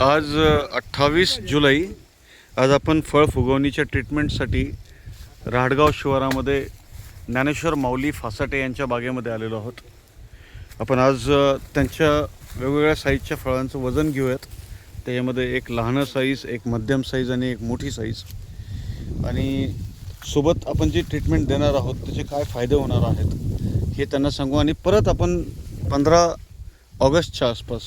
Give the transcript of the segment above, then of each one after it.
आज अठ्ठावीस जुलै आज आपण फळ फुगवणीच्या ट्रीटमेंटसाठी राहडगाव शिवारामध्ये ज्ञानेश्वर माऊली फासाटे यांच्या बागेमध्ये आलेलो आहोत. आपण आज त्यांच्या वेगवेगळ्या साईजच्या फळांचं वजन घेऊयात. त्याच्यामध्ये एक लहान साईज एक मध्यम साईज आणि एक मोठी साईज आणि सोबत आपण जी ट्रीटमेंट देणार आहोत त्याचे काय फायदे होणार आहेत हे त्यांना सांगू. आणि परत आपण पंधरा ऑगस्टच्या आसपास.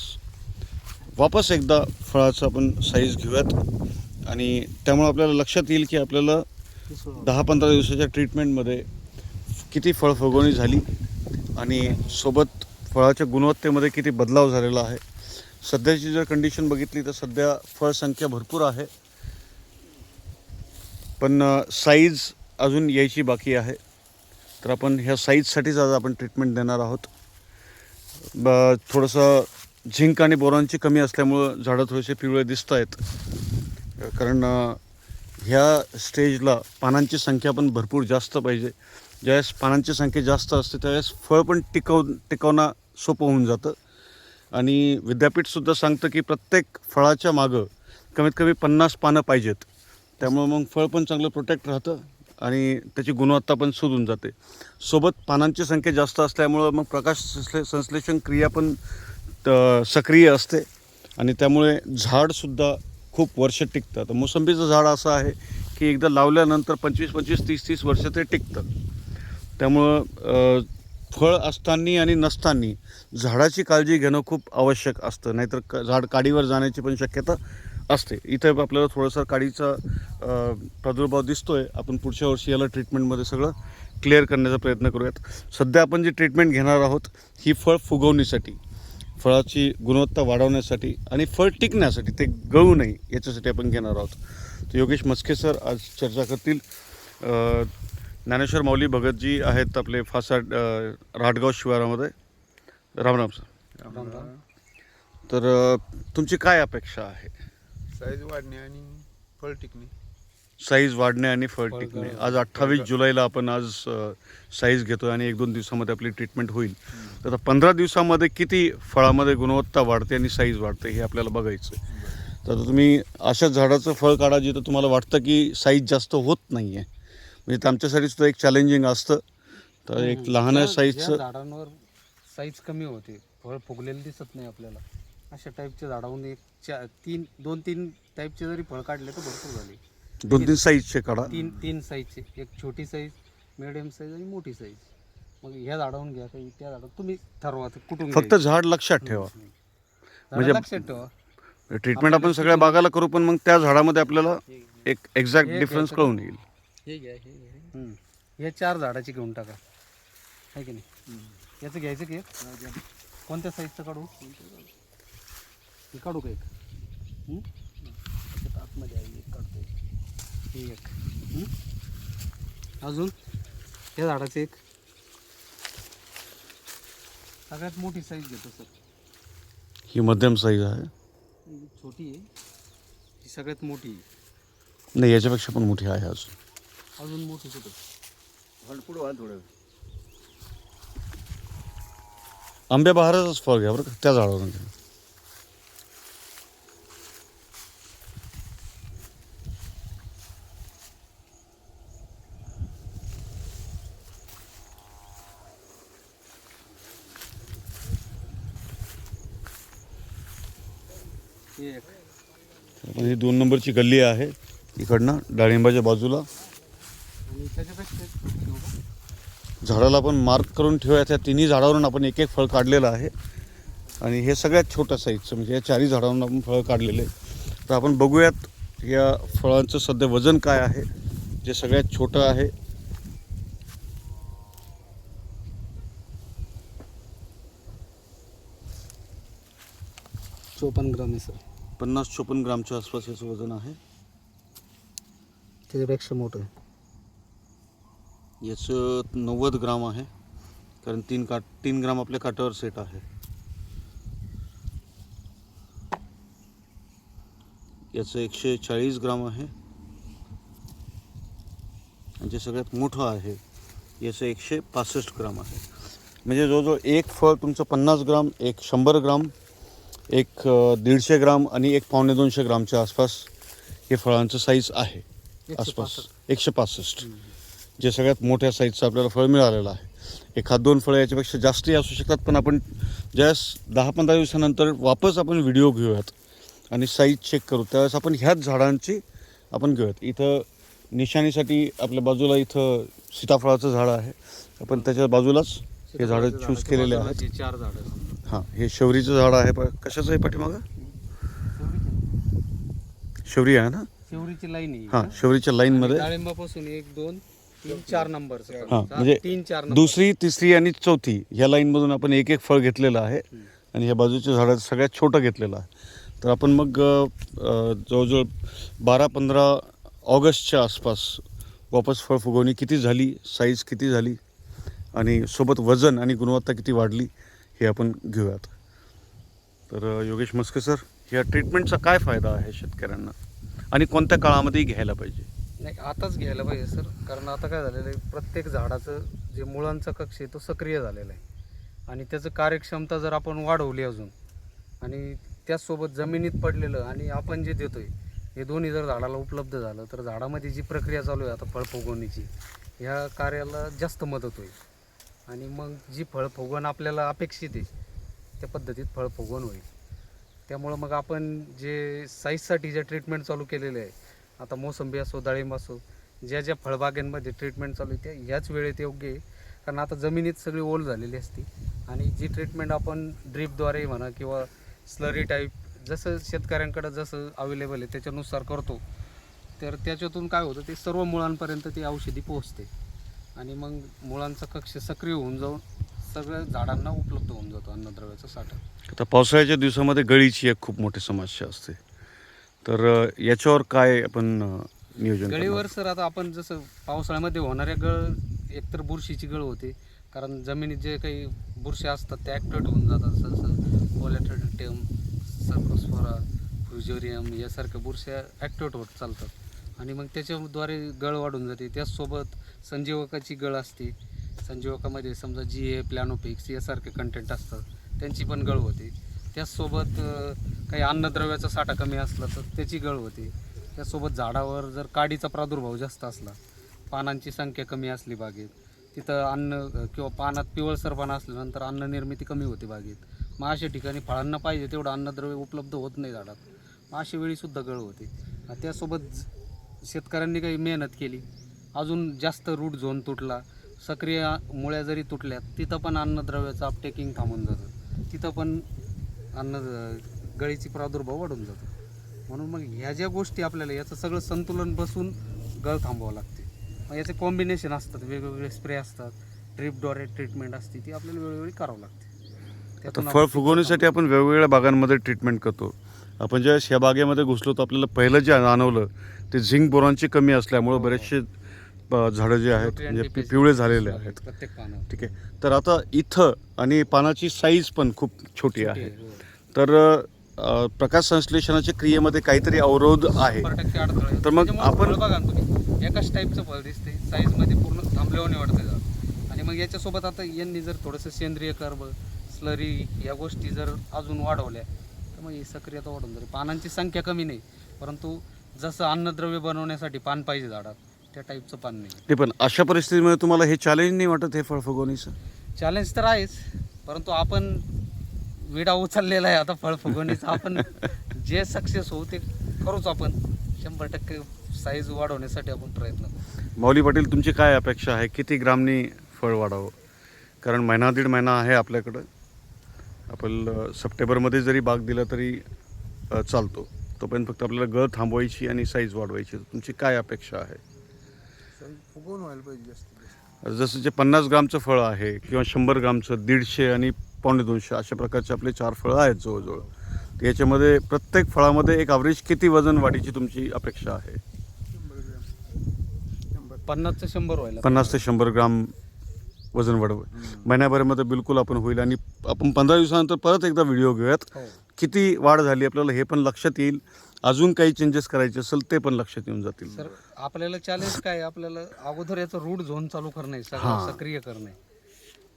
वापस एकदा फळाचं आपण साईज घेऊयात. आणि त्यामुळे आपल्याला लक्षात येईल की आपल्याला दहा पंधरा दिवसाच्या ट्रीटमेंटमध्ये किती फळफुगवणी झाली आणि सोबत फळाच्या गुणवत्तेमध्ये किती बदलाव झालेला आहे. सध्याची जर कंडिशन बघितली तर सध्या फळसंख्या भरपूर आहे. पण साईज अजून यायची बाकी आहे. तर आपण ह्या साईजसाठीच आज आपण ट्रीटमेंट देणार आहोत. ब थोडंसं झिंक आणि बोरॉनची कमी असल्यामुळं झाडं थोडेसे पिवळे दिसत आहेत. कारण ह्या स्टेजला पानांची संख्या पण भरपूर जास्त पाहिजे. ज्यावेळेस पानांची संख्या जास्त असते त्यावेळेस फळ पण टिकव टिकवणं सोपं होऊन जातं. आणि विद्यापीठसुद्धा सांगतं की प्रत्येक फळाच्या मागं कमीत कमी पन्नास पानं पाहिजेत. त्यामुळं मग फळ पण चांगलं प्रोटेक्ट राहतं. आणि त्याची गुणवत्ता पण सुधून जाते. सोबत पानांची संख्या जास्त असल्यामुळं मग प्रकाश संश्ले संश्लेषण क्रिया पण त- सक्रिय असते. आणि त्यामुळे झाडसुद्धा खूप वर्ष टिकतं. तर मोसंबीचं झाड असं आहे की एकदा लावल्यानंतर पंचवीस पंचवीस तीस तीस वर्ष ते टिकतं. त्यामुळं फळ असताना आणि नसताना झाडाची काळजी घेणं खूप आवश्यक असतं. नाहीतर क झाड काडीवर जाण्याची पण शक्यता असते. इथं आपल्याला थोडंसं काडीचा प्रादुर्भाव दिसतोय. आपण पुढच्या वर्षी याला ट्रीटमेंटमध्ये सगळं क्लिअर करण्याचा प्रयत्न करूयात. सध्या आपण जी ट्रीटमेंट घेणार आहोत ही फळ फुगवणीसाठी फळाची गुणवत्ता वाढवण्यासाठी आणि फळ टिकण्यासाठी ते गळू नये याच्यासाठी आपण घेणार आहोत. तर योगेश मस्के सर आज चर्चा करतील. ज्ञानेश्वर माऊली भगतजी आहेत आपले फासाड अ, राहटगाव शिवारामध्ये. राम राम सर. तर तुमची काय अपेक्षा आहे? साईज वाढणे आणि फळ टिकणे. साईज वाढणे आणि फळ टिकणे. आज अठ्ठावीस जुलैला आपण आज साईज घेतोय आणि एक दोन दिवसामध्ये आपली ट्रीटमेंट होईल. तर आता पंधरा दिवसामध्ये किती फळामध्ये गुणवत्ता वाढते आणि साईज वाढते हे आपल्याला बघायचं आहे तर आता तुम्ही अशा झाडाचं फळ काढा जिथं तुम्हाला वाटतं की साईज जास्त होत नाही आहे म्हणजे ते आमच्यासाठी सुद्धा एक चॅलेंजिंग असतं. तर एक लहान साईजचं झाडांवर साईज कमी होते फळ फुगलेलं दिसत नाही आपल्याला. अशा टाईपच्या झाडाहून एक चार तीन दोन तीन टाईपचे जरी फळ काढले तर भरपूर झाले. दोन तीन साईजचे काढा. तीन तीन साईजचे एक छोटी साईज मिडियम साईज आणि मोठी साईज मग ह्या झाडाहून घ्या काही त्या झाडात तुम्ही ठरवा ते कुठून फक्त घ्यायचं. झाड लक्षात ठेवा. झाडं म्हणजे- लक्षात ठेवा. ट्रीटमेंट आपण सगळ्या बागाला करू पण मग त्या झाडामध्ये आपल्याला एक एक्झॅक्ट हे डिफरन्स कळून येईल. हे घ्या हे घ्या. हम्म. हे चार झाडाची घेऊन टाका. आहे की नाही? याचं घ्यायचं की एक? कोणत्या साईजचं काढू? हे काढू का एक? आतमध्ये आहे एक काढतो. एक. हे एक? अजून? या झाडाचं एक. सगळ्यात मोठी साईज घेतो सर. ही मध्यम साईज आहे. ही छोटी आहे. ही सगळ्यात मोठी आहे. नाही याच्यापेक्षा पण मोठी आहे अजून. अजून मोठी कुठं? आंब्या बहारच फळ घ्या बरं का त्या झाडावरून हे ही दोन नंबरची गल्ली आहे. इकडनं डाळिंबाच्या बाजूला? झाडाला आपण मार्क करून ठेवूया. त्या तिन्ही झाडावरून आपण एक एक फळ काढलेलं आहे. आणि हे सगळ्यात छोट्या साईजचं म्हणजे या चारही झाडावरून आपण फळं काढलेले आहे. तर आपण बघूयात या फळांचं सध्या वजन काय आहे. जे सगळ्यात छोटं आहे. चोपन्न ग्राम आहे सर. पन्नास चोपन्न ग्रामच्या आसपास याचं वजन आहे. त्याच्यापेक्षा मोठं आहे. याचं नव्वद ग्राम आहे. कारण तीन काट तीन ग्राम आपल्या काटावर सेट आहे. याचं एकशे चाळीस ग्राम आहे. आणि जे सगळ्यात मोठं आहे याचं एकशे पासष्ट ग्राम आहे. म्हणजे जवळजवळ एक फळ तुमचं पन्नास ग्राम एक शंभर ग्राम एक दीडशे ग्राम आणि एक पावणे दोनशे ग्रामच्या आसपास हे फळांचं साईज आहे. आसपास. एकशे पासष्ट. जे सगळ्यात मोठ्या साईजचं आपल्याला फळ मिळालेलं आहे. एखाद दोन फळं याच्यापेक्षा जास्तही असू शकतात पण आपण ज्यावेळेस दहा पंधरा दिवसानंतर वापस आपण व्हिडिओ घेऊयात आणि साईज चेक करू त्यावेळेस आपण ह्याच झाडांची आपण घेऊयात. इथं निशाणीसाठी आपल्या बाजूला इथं सीताफळाचं झाड आहे. आपण त्याच्या बाजूलाच हे झाडं चूज केलेले आहेत. चार झाडं. हां हे शौरीचं झाड आहे पा कशाचं आहे पाठीमागं? शौरी आहे ना? शेवरीची लाईन आहे हां. शौरीच्या लाईनमध्ये डाळिंबापासून एक दोन तीन चार नंबर हां म्हणजे तीन चार नंबर दुसरी तिसरी आणि चौथी ह्या लाईनमधून आपण एक एक फळ घेतलेलं आहे आणि ह्या बाजूच्या झाडात सगळ्यात छोटं घेतलेलं आहे. तर आपण मग अ, अ, जवळजवळ बारा पंधरा ऑगस्टच्या आसपास वापस फळ फुगवणी किती झाली साईज किती झाली आणि सोबत वजन आणि गुणवत्ता किती वाढली हे आपण घेऊयात. तर योगेश मस्के सर ह्या ट्रीटमेंटचा काय फायदा आहे शेतकऱ्यांना? आणि कोणत्या काळामध्ये घ्यायला पाहिजे? नाही आताच घ्यायला पाहिजे सर. कारण आता काय झालेलं आहे प्रत्येक झाडाचं जे मुळांचा कक्ष आहे तो सक्रिय झालेला आहे. आणि त्याचं कार्यक्षमता जर आपण वाढवली अजून आणि त्याचसोबत जमिनीत पडलेलं आणि आपण जे देतो आहे हे दोन्ही जर झाडाला उपलब्ध झालं तर झाडामध्ये जी प्रक्रिया चालू आहे आता फळ फुगवणीची ह्या कार्याला जास्त मदत होईल. आणि मग जी फळ फुगवण आपल्याला अपेक्षित आहे त्या पद्धतीत फळ फुगवण होईल. त्यामुळं मग आपण जे साईजसाठी जे ट्रीटमेंट चालू केलेले आहे आता मोसंबी असो डाळिंब असो ज्या ज्या फळबागांमध्ये ट्रीटमेंट चालू आहे त्या ह्याच वेळेत योग्य आहे. कारण आता जमिनीत सगळी ओल झालेली असते आणि जी ट्रीटमेंट आपण ड्रीपद्वारे म्हणा किंवा स्लरी टाईप जसं शेतकऱ्यांकडं जसं अवेलेबल आहे त्याच्यानुसार करतो तर त्याच्यातून काय होतं ते सर्व मुळांपर्यंत ती औषधी पोहोचते. आणि मग मुळांचा कक्ष सक्रिय होऊन जाऊन सगळ्या झाडांना उपलब्ध होऊन जातो अन्नद्रव्याचा साठा. आता पावसाळ्याच्या दिवसामध्ये गळीची एक खूप मोठी समस्या असते. तर याच्यावर काय आपण नियोजन? गळीवर सर आता आपण जसं पावसाळ्यामध्ये होणाऱ्या गळ एकतर बुरशीची गळ होते. कारण जमिनीत जे काही बुरशी असतात त्या ॲक्टिवेट होऊन जातात. जसं पोलॅट्रेटियम सर्कोस्फोरा फ्युजोरियम यासारख्या बुरश्या ॲक्टिवेट होत चालतात. आणि मग त्याच्याद्वारे गळ वाढून जाते. त्याचसोबत संजीवकाची गळ असते. संजीवकामध्ये समजा जी ए प्लॅनोपिक्स यासारखे कंटेंट असतात. त्यांची पण गळ होते. त्याचसोबत काही अन्नद्रव्याचा साठा कमी असला तर त्याची गळ होते. त्यासोबत झाडावर जर काडीचा प्रादुर्भाव जास्त असला पानांची संख्या कमी असली बागेत तिथं अन्न किंवा पानात पिवळसरपणा असल्यानंतर अन्न निर्मिती कमी होते बागेत. मग अशा ठिकाणी फळांना पाहिजे तेवढं अन्नद्रव्य उपलब्ध होत नाही झाडात. मग अशा वेळीसुद्धा गळ होते. त्यासोबत शेतकऱ्यांनी काही मेहनत केली. अजून जास्त रूट झोन तुटला सक्रिय मुळ्या जरी तुटल्या तिथं पण अन्नद्रव्याचं अपटेकिंग थांबून जातं. तिथं पण अन्न गळीची प्रादुर्भाव वाढून जातो. म्हणून मग ह्या ज्या गोष्टी आपल्याला याचं सगळं संतुलन बसून गळ थांबवावं लागते. मग याचे कॉम्बिनेशन असतात वेगवेगळे स्प्रे असतात ड्रिपद्वारे ट्रीटमेंट असते ती आपल्याला वेळोवेळी करावं लागते. आता त्यातून फळ फुगवण्यासाठी आपण वेगवेगळ्या बागांमध्ये ट्रीटमेंट करतो. आपण ज्यावेळेस ह्या बागेमध्ये घुसलो तर आपल्याला पहिलं जे जाणवलं ते झिंक बोरॉनची कमी असल्यामुळं बरेचसे अ, झाडं जे आहेत म्हणजे पि- पिवळे झालेले आहेत. ठीक आहे. तर आता इथं आणि पानाची साईज पण खूप छोटी आहे. हो. तर प्रकाश संश्लेषणाच्या क्रियेमध्ये काहीतरी अवरोध आहे. तर मग आपण- बघा तुम्ही एकाच टाईपचं फळ दिसते साईजमध्ये पूर्ण थांबल्यावर जात आणि मग याच्यासोबत आता यांनी जर थोडंसं सेंद्रिय कर्ब स्लरी या गोष्टी जर अजून वाढवल्या तर मग ही सक्रियता वाढून जाते. पानांची संख्या कमी नाही परंतु जसं अन्नद्रव्य बनवण्यासाठी पान पाहिजे झाडात त्या टाईपचं पान नाही. ते पण अशा परिस्थितीमध्ये तुम्हाला हे चॅलेंज नाही वाटत हे फळ फुगवणीचं चॅलेंज तर आहेच परंतु आपण विडा उचललेला आहे आता फळ फुगवणीचा आपण जे सक्सेस होऊ ते करूच आपण. शंभर टक्के साईज वाढवण्यासाठी आपण प्रयत्न करू. माऊली पाटील तुमची काय अपेक्षा आहे? किती ग्रामनी फळ वाढावं? कारण महिना दीड महिना आहे आपल्याकडं. आपण अ, सप्टेंबरमध्ये जरी बाग दिला तरी अ, चालतो. तोपर्यंत फक्त आपल्याला गळ थांबवायची आणि साईज वाढवायची. तुमची काय अपेक्षा आहे? फुगवून व्हायला पाहिजे जास्त जसं जे पन्नास ग्रामचं फळ आहे किंवा शंभर ग्रामचं दीडशे आणि पावणे दोनशे अशा प्रकारचे आपले चार फळं आहेत जवळजवळ याच्यामध्ये प्रत्येक फळामध्ये एक ॲव्हरेज किती वजन वाढीची तुमची अपेक्षा आहे? पन्नास ते शंभर व्हायला पन्नास ते शंभर ग्राम वजन वाढव. महिन्याभरामध्ये बिलकुल आपण होईल आणि आपण पंधरा दिवसानंतर परत एकदा व्हिडिओ घेऊयात. हो. किती वाढ झाली आपल्याला हे पण लक्षात येईल. अजून काही चेंजेस करायचे असेल ते पण लक्षात येऊन जातील. सर आपल्याला चॅलेंज काय? आपल्याला अगोदर याचं रूट झोन चालू करणे. सगळं सक्रिय करणे.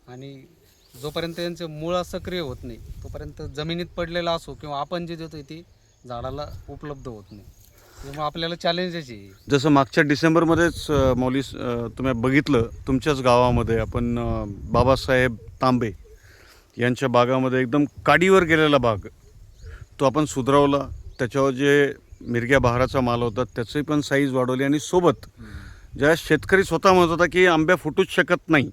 आणि जोपर्यंत यांचे मुळा सक्रिय होत नाही तोपर्यंत जमिनीत पडलेला असो किंवा आपण जे देतोय ते झाडाला उपलब्ध होत नाही. त्यामुळे आपल्याला चॅलेंजेस आहे. जसं मागच्या डिसेंबरमध्येच अ, मौली अ, तुम्ही बघितलं तुमच्याच गावामध्ये आपण अ, बाबासाहेब तांबे यांच्या बागामध्ये एकदम काडीवर गेलेला बाग तो आपण सुधारवला. त्याच्यावर जे मिरग्या बहाराचा माल होता त्याची पण साईज वाढवली आणि सोबत ज्या शेतकरी स्वतः म्हणत होता की आंब्या फुटूच शकत नाही.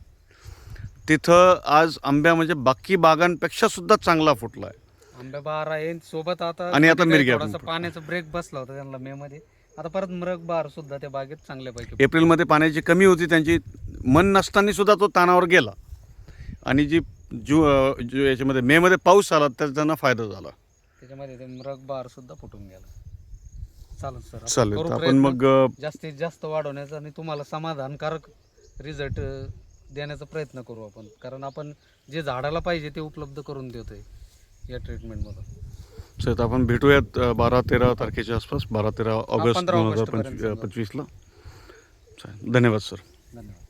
तिथं आज आंब्या म्हणजे बाकी बागांपेक्षा सुद्धा चांगला फुटला आहे आंबे बहार आहे. सोबत आता आणि आता मिरग्या थोडासा. पाण्याचा ब्रेक बसला होता त्यांना मे मध्ये. आता परत मृग बहार सुद्धा त्या बागेत चांगल्यापैकी एप्रिलमध्ये पाण्याची कमी होती त्यांची मन नसताना सुद्धा तो ताणावर गेला. आणि जी जू याच्यामध्ये मेमध्ये पाऊस आला त्याचा त्यांना फायदा झाला. त्याच्यामध्ये ते मृग बहार सुद्धा फुटून गेला चालेल सर आपण चालेल करू तर आपण प्रयत्न. मग अ, जास्तीत जास्त वाढवण्याचा आणि तुम्हाला समाधानकारक रिझल्ट देण्याचा प्रयत्न करू आपण कारण आपण जे झाडाला पाहिजे ते उपलब्ध करून देतोय या ट्रीटमेंटमधून तर आपण भेटूयात अ, बारा तेरा तारखेच्या आसपास बारा तेरा ऑगस्ट 15 दोन हजार ऑगस्टपर्यंत पंचवीस समजा. पंचवीसला चालेल. धन्यवाद सर धन्यवाद